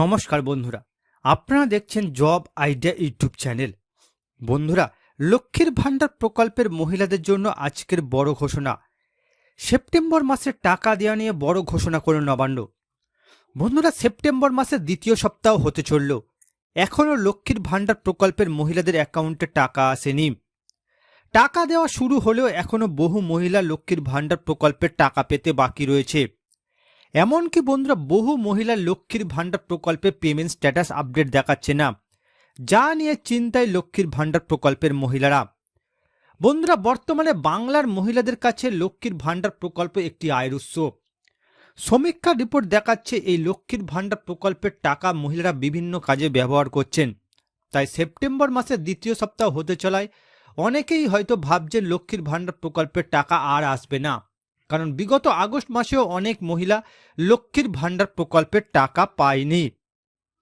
নমস্কার বন্ধুরা, আপনারা দেখছেন জব আইডিয়া ইউটিউব চ্যানেল। বন্ধুরা, লক্ষ্মীর ভাণ্ডার প্রকল্পের মহিলাদের জন্য আজকের বড় ঘোষণা। সেপ্টেম্বর মাসে টাকা দেওয়া নিয়ে বড় ঘোষণা করল নবান্ন। বন্ধুরা, সেপ্টেম্বর মাসের দ্বিতীয় সপ্তাহ হতে চলল। এখনও লক্ষ্মীর ভাণ্ডার প্রকল্পের মহিলাদের অ্যাকাউন্টে টাকা আসেনি। টাকা দেওয়া শুরু হলেও এখনও বহু মহিলা লক্ষ্মীর ভাণ্ডার প্রকল্পের টাকা পেতে বাকি রয়েছে। এমনকি বন্ধুরা, বহু মহিলা লক্ষ্মীর ভাণ্ডার প্রকল্পে পেমেন্ট স্ট্যাটাস আপডেট দেখাচ্ছে না। যা নিয়ে চিন্তায় লক্ষ্মীর ভাণ্ডার প্রকল্পের মহিলারা। বন্ধুরা, বর্তমানে বাংলার মহিলাদের কাছে লক্ষ্মীর ভাণ্ডার প্রকল্প একটি আয়ের উৎস সমীক্ষা রিপোর্ট দেখাচ্ছে এই লক্ষ্মীর ভাণ্ডার প্রকল্পের টাকা মহিলারা বিভিন্ন কাজে ব্যবহার করছেন। তাই সেপ্টেম্বর মাসের দ্বিতীয় সপ্তাহ হতে চলায় অনেকেই হয়তো ভাবছেন লক্ষ্মীর ভাণ্ডার প্রকল্পের টাকা আর আসবে না। কারণ বিগত আগস্ট মাসেও অনেক মহিলা লক্ষ্মীর ভাণ্ডার প্রকল্পের টাকা পায়নি।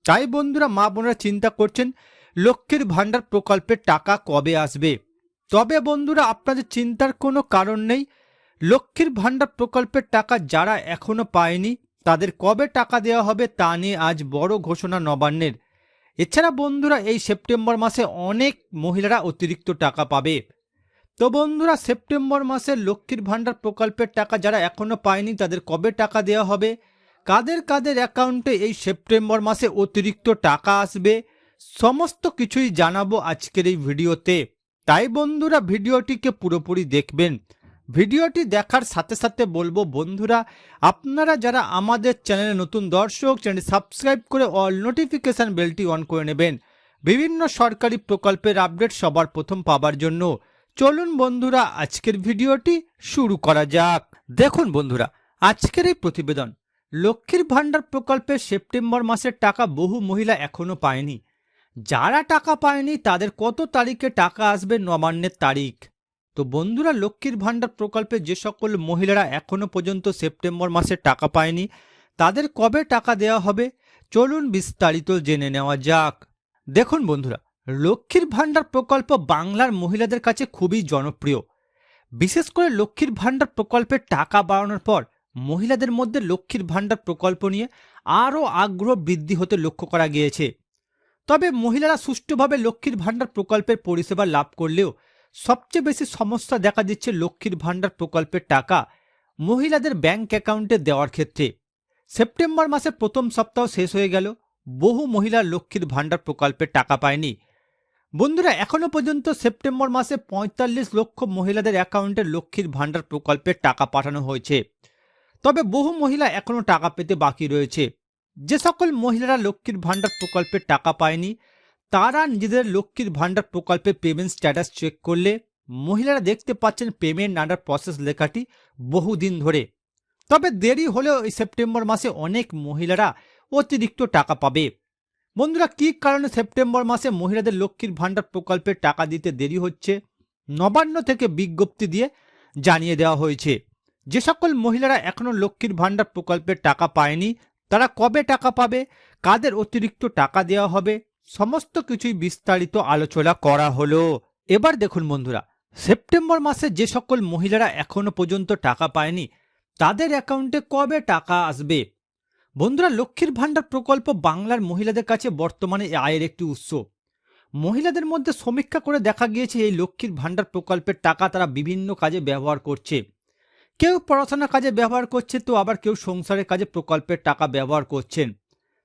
তাই বন্ধুরা, মা বোনেরা চিন্তা করছেন, লক্ষ্মীর ভাণ্ডার প্রকল্পের টাকা কবে আসবে? তবে বন্ধুরা, আপনাদের চিন্তার কোনো কারণ নেই। লক্ষ্মীর ভাণ্ডার প্রকল্পের টাকা যারা এখনও পায়নি, তাদের কবে টাকা দেওয়া হবে তা নিয়ে আজ বড় ঘোষণা নবান্নের। এছাড়া বন্ধুরা, এই সেপ্টেম্বর মাসে অনেক মহিলারা অতিরিক্ত টাকা পাবে। তো বন্ধুরা, সেপ্টেম্বর মাসে লক্ষ্মীর ভাণ্ডার প্রকল্পের টাকা যারা এখনও পায়নি, তাদের কবে টাকা দেওয়া হবে? কাদের কাদের অ্যাকাউন্টে এই সেপ্টেম্বর মাসে অতিরিক্ত টাকা আসবে? সমস্ত কিছুই জানাব আজকের এই ভিডিওতে। তাই বন্ধুরা, ভিডিওটিকে পুরোপুরি দেখবেন। ভিডিওটি দেখার সাথে সাথে বলব, বন্ধুরা, আপনারা যারা আমাদের চ্যানেলে নতুন দর্শক চ্যানেল সাবস্ক্রাইব করে অল নোটিফিকেশান বেলটি অন করে নেবেন। বিভিন্ন সরকারি প্রকল্পের আপডেট সবার প্রথম পাবার জন্য। চলুন বন্ধুরা, আজকের ভিডিওটি শুরু করা যাক। দেখুন বন্ধুরা, আজকের এই প্রতিবেদন, লক্ষ্মীর ভাণ্ডার প্রকল্পে সেপ্টেম্বর মাসের টাকা বহু মহিলা এখনও পায়নি। যারা টাকা পায়নি, তাদের কত তারিখে টাকা আসবে নবান্নের তারিখ? তো বন্ধুরা, লক্ষ্মীর ভাণ্ডার প্রকল্পে যে সকল মহিলারা এখনও পর্যন্ত সেপ্টেম্বর মাসে টাকা পায়নি, তাদের কবে টাকা দেওয়া হবে? চলুন বিস্তারিত জেনে নেওয়া যাক। দেখুন বন্ধুরা লক্ষ্মীর ভাণ্ডার প্রকল্প বাংলার মহিলাদের কাছে খুবই জনপ্রিয়। বিশেষ করে লক্ষ্মীর ভাণ্ডার প্রকল্পের টাকা বাড়ানোর পর মহিলাদের মধ্যে লক্ষ্মীর ভাণ্ডার প্রকল্প নিয়ে আরও আগ্রহ বৃদ্ধি হতে লক্ষ্য করা গিয়েছে। তবে মহিলারা সুষ্ঠুভাবে লক্ষ্মীর ভাণ্ডার প্রকল্পের পরিষেবা লাভ করলেও সবচেয়ে বেশি সমস্যা দেখা দিচ্ছে লক্ষ্মীর ভাণ্ডার প্রকল্পের টাকা মহিলাদের ব্যাংক অ্যাকাউন্টে দেওয়ার ক্ষেত্রে। সেপ্টেম্বর মাসের প্রথম সপ্তাহ শেষ হয়ে গেল, বহু মহিলা লক্ষ্মীর ভাণ্ডার প্রকল্পের টাকা পায়নি। বন্ধুরা এখনও পর্যন্ত সেপ্টেম্বর মাসে পঁয়তাল্লিশ লক্ষ মহিলাদের অ্যাকাউন্টে লক্ষ্মীর ভাণ্ডার প্রকল্পের টাকা পাঠানো হয়েছে। তবে বহু মহিলা এখনও টাকা পেতে বাকি রয়েছে। যে সকল মহিলারা লক্ষ্মীর ভাণ্ডার প্রকল্পের টাকা পায়নি, তারা নিজেদের লক্ষ্মীর ভাণ্ডার প্রকল্পে পেমেন্ট স্ট্যাটাস চেক করলে মহিলারা দেখতে পাচ্ছেন পেমেন্ট আন্ডার প্রসেস লেখাটি বহুদিন ধরে। তবে দেরি হলেও এই সেপ্টেম্বর মাসে অনেক মহিলারা অতিরিক্ত টাকা পাবে। বন্ধুরা, কী কারণে সেপ্টেম্বর মাসে মহিলাদের লক্ষ্মীর ভাণ্ডার প্রকল্পের টাকা দিতে দেরি হচ্ছে? নবান্ন থেকে বিজ্ঞপ্তি দিয়ে জানিয়ে দেওয়া হয়েছে। যে সকল মহিলারা এখনও লক্ষ্মীর ভাণ্ডার প্রকল্পের টাকা পায়নি, তারা কবে টাকা পাবে? কাদের অতিরিক্ত টাকা দেওয়া হবে? সমস্ত কিছুই বিস্তারিত আলোচনা করা হলো। এবার দেখুন বন্ধুরা, সেপ্টেম্বর মাসে যে সকল মহিলারা এখনও পর্যন্ত টাকা পায়নি, তাদের অ্যাকাউন্টে কবে টাকা আসবে? বন্ধুরা, লক্ষ্মীর ভাণ্ডার প্রকল্প বাংলার মহিলাদের কাছে বর্তমানে আয়ের একটি উৎস। মহিলাদের মধ্যে সমীক্ষা করে দেখা গিয়েছে এই লক্ষ্মীর ভাণ্ডার প্রকল্পের টাকা তারা বিভিন্ন কাজে ব্যবহার করছে। কেউ পড়াশোনার কাজে ব্যবহার করছে তো আবার কেউ সংসারের কাজে প্রকল্পের টাকা ব্যবহার করছেন।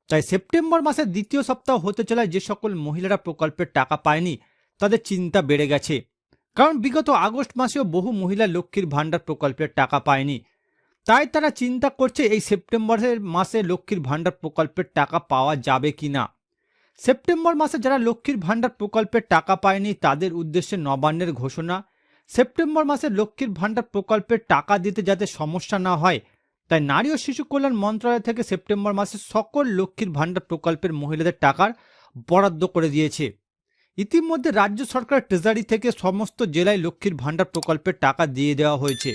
তাই সেপ্টেম্বর মাসের দ্বিতীয় সপ্তাহ হতে চলায় যে সকল মহিলারা প্রকল্পের টাকা পায়নি, তাদের চিন্তা বেড়ে গেছে। কারণ বিগত আগস্ট মাসেও বহু মহিলা লক্ষ্মীর ভাণ্ডার প্রকল্পের টাকা পায়নি। তাই তারা চিন্তা করছে এই সেপ্টেম্বরের মাসে লক্ষ্মীর ভাণ্ডার প্রকল্পের টাকা পাওয়া যাবে কি না সেপ্টেম্বর মাসে যারা লক্ষ্মীর ভাণ্ডার প্রকল্পের টাকা পায়নি তাদের উদ্দেশ্যে নবান্নের ঘোষণা। সেপ্টেম্বর মাসে লক্ষ্মীর ভাণ্ডার প্রকল্পের টাকা দিতে যাতে সমস্যা না হয়, তাই নারী ও শিশু কল্যাণ মন্ত্রণালয় থেকে সেপ্টেম্বর মাসে সকল লক্ষ্মীর ভাণ্ডার প্রকল্পের মহিলাদের টাকার বরাদ্দ করে দিয়েছে। ইতিমধ্যে রাজ্য সরকার ট্রেজারি থেকে সমস্ত জেলায় লক্ষ্মীর ভাণ্ডার প্রকল্পের টাকা দিয়ে দেওয়া হয়েছে।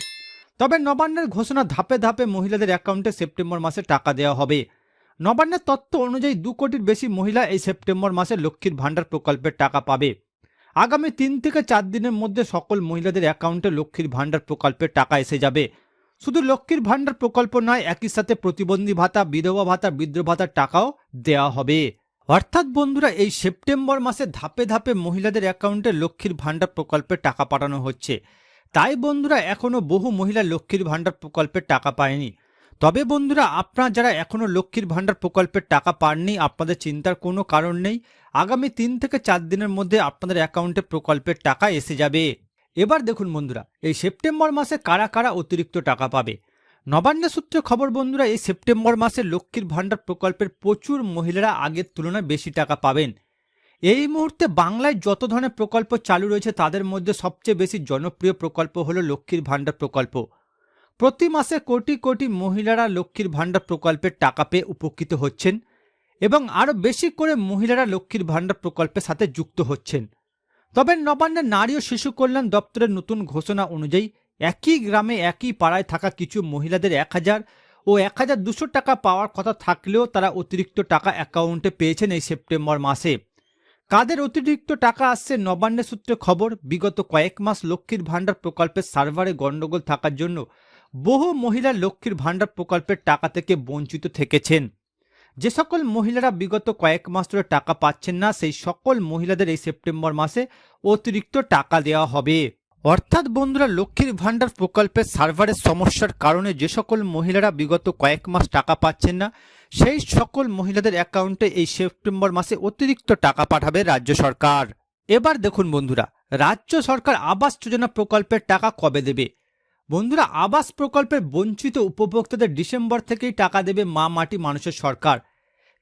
তবে নবান্নের ঘোষণা ধাপে ধাপে মহিলাদের অ্যাকাউন্টে সেপ্টেম্বর মাসে টাকা দেওয়া হবে। নবান্নের তথ্য অনুযায়ী দু কোটির বেশি মহিলা এই সেপ্টেম্বর মাসে লক্ষ্মীর ভাণ্ডার প্রকল্পের টাকা পাবে। আগামী তিন থেকে চার দিনের মধ্যে সকল মহিলাদের অ্যাকাউন্টে লক্ষ্মীর ভাণ্ডার প্রকল্পের টাকা এসে যাবে। শুধু লক্ষ্মীর ভাণ্ডার প্রকল্প নয়, একই সাথে প্রতিবন্ধী ভাতা, বিধবা ভাতা বিদ্রোহ ভাতার টাকাও দেওয়া হবে। অর্থাৎ বন্ধুরা, এই সেপ্টেম্বর মাসে ধাপে ধাপে মহিলাদের অ্যাকাউন্টে লক্ষ্মীর ভাণ্ডার প্রকল্পে টাকা পাঠানো হচ্ছে। তাই বন্ধুরা এখনও বহু মহিলা লক্ষ্মীর ভাণ্ডার প্রকল্পের টাকা পায়নি। তবে বন্ধুরা আপনারা যারা এখনও লক্ষ্মীর ভাণ্ডার প্রকল্পের টাকা পাননি, আপনাদের চিন্তার কোনো কারণ নেই। আগামী তিন থেকে চার দিনের মধ্যে আপনাদের অ্যাকাউন্টে প্রকল্পের টাকা এসে যাবে। এবার দেখুন বন্ধুরা, এই সেপ্টেম্বর মাসে কারা কারা অতিরিক্ত টাকা পাবে? নবান্ন সূত্রে খবর বন্ধুরা, এই সেপ্টেম্বর মাসে লক্ষ্মীর ভাণ্ডার প্রকল্পের প্রচুর মহিলারা আগের তুলনায় বেশি টাকা পাবেন। এই মুহূর্তে বাংলায় যত ধরনের প্রকল্প চালু রয়েছে, তাদের মধ্যে সবচেয়ে বেশি জনপ্রিয় প্রকল্প হলো লক্ষ্মীর ভাণ্ডার প্রকল্প। প্রতি মাসে কোটি কোটি মহিলারা লক্ষ্মীর ভাণ্ডার প্রকল্পের টাকা পেয়ে উপকৃত হচ্ছেন এবং আরও বেশি করে মহিলারা লক্ষ্মীর ভাণ্ডার প্রকল্পের সাথে যুক্ত হচ্ছেন। তবে নবান্নের নারী ও শিশু কল্যাণ দপ্তরের নতুন ঘোষণা অনুযায়ী, একই গ্রামে একই পাড়ায় থাকা কিছু মহিলাদের এক হাজার ও এক হাজার দুশো টাকা পাওয়ার কথা থাকলেও তারা অতিরিক্ত টাকা অ্যাকাউন্টে পেয়েছেন এই সেপ্টেম্বর মাসে। কাদের অতিরিক্ত টাকা আসছে নবান্নে সূত্রে খবর, বিগত কয়েক মাস লক্ষ্মীর ভাণ্ডার প্রকল্পের সার্ভারে গণ্ডগোল থাকার জন্য বহু মহিলা লক্ষ্মীর ভাণ্ডার প্রকল্পের টাকা থেকে বঞ্চিত থেকেছেন। যে সকল মহিলারা বিগত কয়েক মাস ধরে টাকা পাচ্ছেন না, সেই সকল মহিলাদের এই সেপ্টেম্বর মাসে অতিরিক্ত টাকা দেওয়া হবে। অর্থাৎ বন্ধুরা, লক্ষ্মীর ভাণ্ডার প্রকল্পের সার্ভারের সমস্যার কারণে যে সকল মহিলারা বিগত কয়েক মাস টাকা পাচ্ছেন না, সেই সকল মহিলাদের অ্যাকাউন্টে এই সেপ্টেম্বর মাসে অতিরিক্ত টাকা পাঠাবে রাজ্য সরকার। এবার দেখুন বন্ধুরা, রাজ্য সরকার আবাস যোজনা প্রকল্পের টাকা কবে দেবে? বন্ধুরা, আবাস প্রকল্পের বঞ্চিত উপভোক্তাদের ডিসেম্বর থেকেই টাকা দেবে মা মাটি মানুষের সরকার।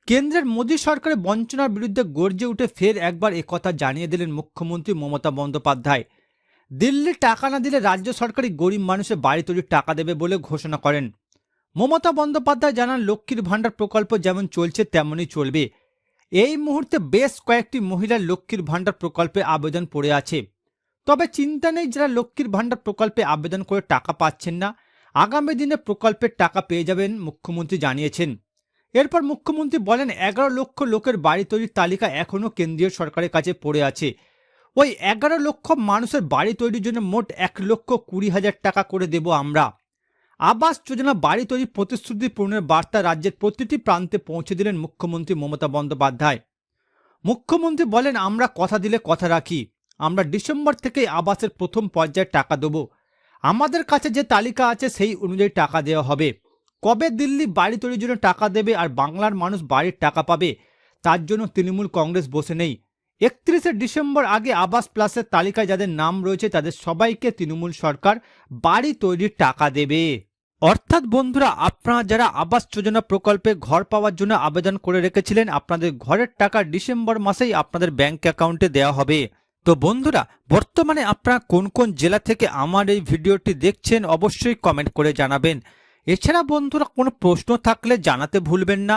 কেন্দ্রের মোদী সরকারের বঞ্চনার বিরুদ্ধে গর্জে উঠে ফের একবার একথা জানিয়ে দিলেন মুখ্যমন্ত্রী মমতা বন্দ্যোপাধ্যায়। দিল্লি টাকা না দিলে রাজ্য সরকারই গরিব মানুষের বাড়ি তৈরির টাকা দেবে বলে ঘোষণা করেন। মমতা বন্দ্যোপাধ্যায় জানান, লক্ষ্মীর ভাণ্ডার প্রকল্প যেমন চলছে, তেমনই চলবে। এই মুহূর্তে বেশ কয়েকটি মহিলার লক্ষ্মীর ভাণ্ডার প্রকল্পে আবেদন পড়ে আছে। তবে চিন্তা নেই যারা লক্ষ্মীর ভাণ্ডার প্রকল্পে আবেদন করে টাকা পাচ্ছেন না। আগামী দিনে প্রকল্পের টাকা পেয়ে যাবেন মুখ্যমন্ত্রী জানিয়েছেন। এরপর মুখ্যমন্ত্রী বলেন, এগারো লক্ষ লোকের বাড়ি তৈরির তালিকা এখনও কেন্দ্রীয় সরকারের কাছে পড়ে আছে। ওই এগারো লক্ষ মানুষের বাড়ি তৈরির জন্য মোট এক লক্ষ কুড়ি হাজার টাকা করে দেব আমরা। আবাস যোজনা বাড়ি তৈরির প্রতিশ্রুতি পূরণের বার্তা রাজ্যের প্রতিটি প্রান্তে পৌঁছে দিলেন মুখ্যমন্ত্রী মমতা বন্দ্যোপাধ্যায়। মুখ্যমন্ত্রী বলেন, আমরা কথা দিলে কথা রাখি। আমরা ডিসেম্বর থেকে আবাসের প্রথম পর্যায়ে টাকা দেব। আমাদের কাছে যে তালিকা আছে সেই অনুযায়ী টাকা দেওয়া হবে। কবে দিল্লি বাড়ি তৈরির জন্য টাকা দেবে আর বাংলার মানুষ বাড়ির টাকা পাবে, তার জন্য তৃণমূল কংগ্রেস বসে নেই। একত্রিশে ডিসেম্বর আগে আবাস প্লাসের তালিকায় যাদের নাম রয়েছে, তাদের সবাইকে তৃণমূল সরকার বাড়ি তৈরির টাকা দেবে। অর্থাৎ বন্ধুরা, আপনারা যারা আবাস যোজনা প্রকল্পে ঘর পাওয়ার জন্য আবেদন করে রেখেছিলেন, আপনাদের ঘরের টাকা ডিসেম্বর মাসেই আপনাদের ব্যাংক অ্যাকাউন্টে দেওয়া হবে। তো বন্ধুরা, বর্তমানে আপনারা কোন কোন জেলা থেকে আমার এই ভিডিওটি দেখছেন, অবশ্যই কমেন্ট করে জানাবেন। এছাড়া বন্ধুরা, কোনো প্রশ্ন থাকলে জানাতে ভুলবেন না।